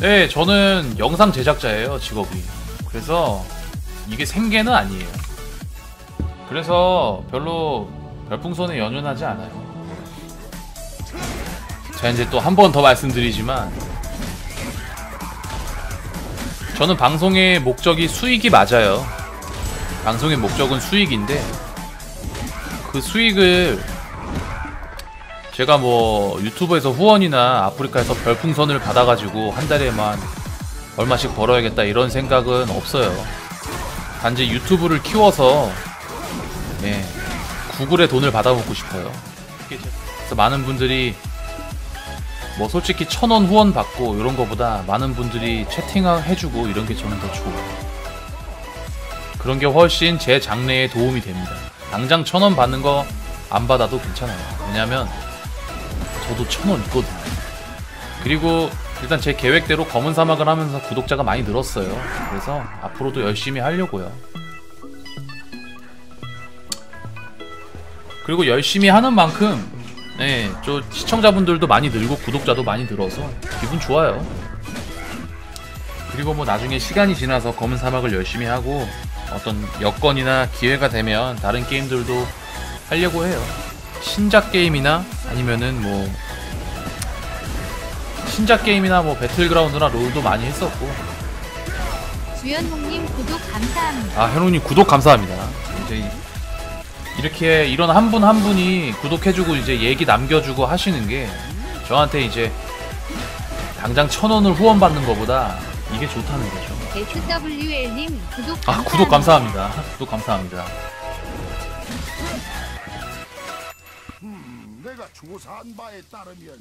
네, 저는 영상 제작자예요, 직업이. 그래서 이게 생계는 아니에요. 그래서 별로 별풍선에 연연하지 않아요. 제가 이제 또 한 번 더 말씀드리지만 저는 방송의 목적이 수익이 맞아요. 방송의 목적은 수익인데 그 수익을 제가 뭐 유튜브에서 후원이나 아프리카에서 별풍선을 받아가지고 한 달에만 얼마씩 벌어야겠다 이런 생각은 없어요. 단지 유튜브를 키워서 예, 구글의 돈을 받아먹고 싶어요. 그래서 많은 분들이 뭐 솔직히 천 원 후원 받고 이런 거보다 많은 분들이 채팅해주고 이런 게 저는 더 좋아요. 그런 게 훨씬 제 장래에 도움이 됩니다. 당장 천 원 받는 거 안 받아도 괜찮아요. 왜냐면 저도 천 원 있거든요. 그리고 일단 제 계획대로 검은 사막을 하면서 구독자가 많이 늘었어요. 그래서 앞으로도 열심히 하려고요. 그리고 열심히 하는 만큼 네, 저 시청자분들도 많이 늘고 구독자도 많이 늘어서 기분 좋아요. 그리고 뭐 나중에 시간이 지나서 검은 사막을 열심히 하고 어떤 여건이나 기회가 되면 다른 게임들도 하려고 해요. 신작 게임이나 아니면은 뭐 신작 게임이나 뭐 배틀그라운드나 롤도 많이 했었고 주연홍님 구독 감사합니다. 아 현웅님 구독 감사합니다. 이제 이렇게 이런 한 분 한 분이 구독해주고 이제 얘기 남겨주고 하시는 게 저한테 이제 당장 천 원을 후원 받는 것보다 이게 좋다는 거죠. SWL님 구독 감사합니다. 아 구독 감사합니다. 구독 감사합니다. 내가 조사한 바에 따르면